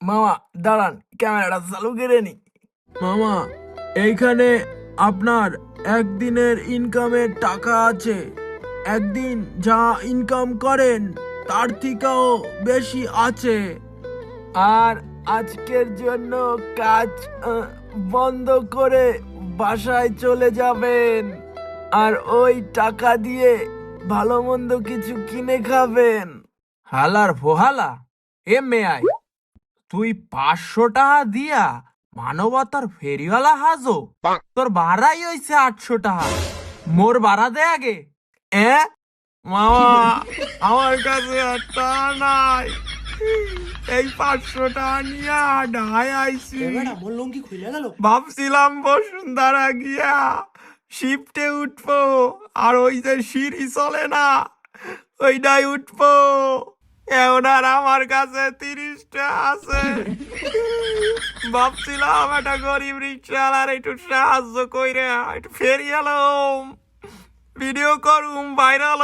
মামা দাঁড়ান ক্যামেরাটা চালু করে নি মামা এইখানে আপনার একদিনের ইনকামের টাকা আছে। একদিন যা ইনকাম করেন তার থেকেও বেশি আছে। আর আজকের জন্য কাজ বন্ধ করে বাসায় চলে যাবেন। আর ওই টাকা দিয়ে ভালো মন্দ কিছু কিনে খাবেন। হালার ফোহালা এ মেয়াই তুই পাঁচশো টাকা দিয়া মানবতার ফেরিওয়ালা হাজো। তোর ভাড়াই হইছে আটশো টাকা মোর ভাড়া দে আগে। এ? মামা আমার কাছে আর টাকা নাই। এই পাঁচশো টাকা নিয়ে ঢাই আইছি। মোর লুঙ্গি খুলে গেল। ভাবছিলাম বসুন্ধরা গিয়া শিফটে উঠবো আর ওই যে সিঁড়ি চলে না ওইটাই উঠবো। এখন আর আমার কাছে আছে। ভাবছিলাম একটা গরিব রিক্সাওয়ালার একটু সাহায্য কইরে একটু ফেরি এলাম ভিডিও করুম ভাইরাল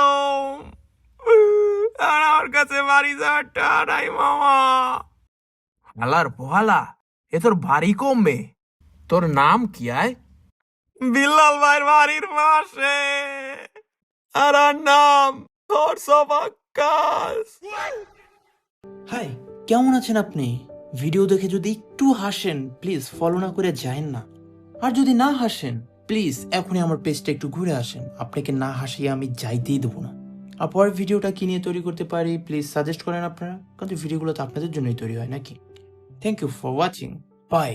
আর আমার কাছে বাড়ি যাওয়ার টাকা নাই মামা। হালার পোহালা এ তোর বাড়ি কমবে? তোর নাম কি আয়? বিল্লাল ভাইয়ের বাড়ির পাশে। আর আর নাম তোর সবাক্কাস হাই কেমন আছেন আপনি? ভিডিও দেখে যদি একটু হাসেন প্লিজ ফলো না করে যায়েন না। আর যদি না হাসেন প্লিজ এখনই আমার পেজটা একটু ঘুরে আসেন। আপনাকে না হাসিয়ে আমি যাইতেই দেবো না। আর পরের ভিডিওটা কি নিয়ে তৈরি করতে পারি? প্লিজ সাজেস্ট করেন আপনারা। কারণ ভিডিওগুলো তো আপনাদের জন্যই তৈরি হয়, নাকি? Thank you for watching bye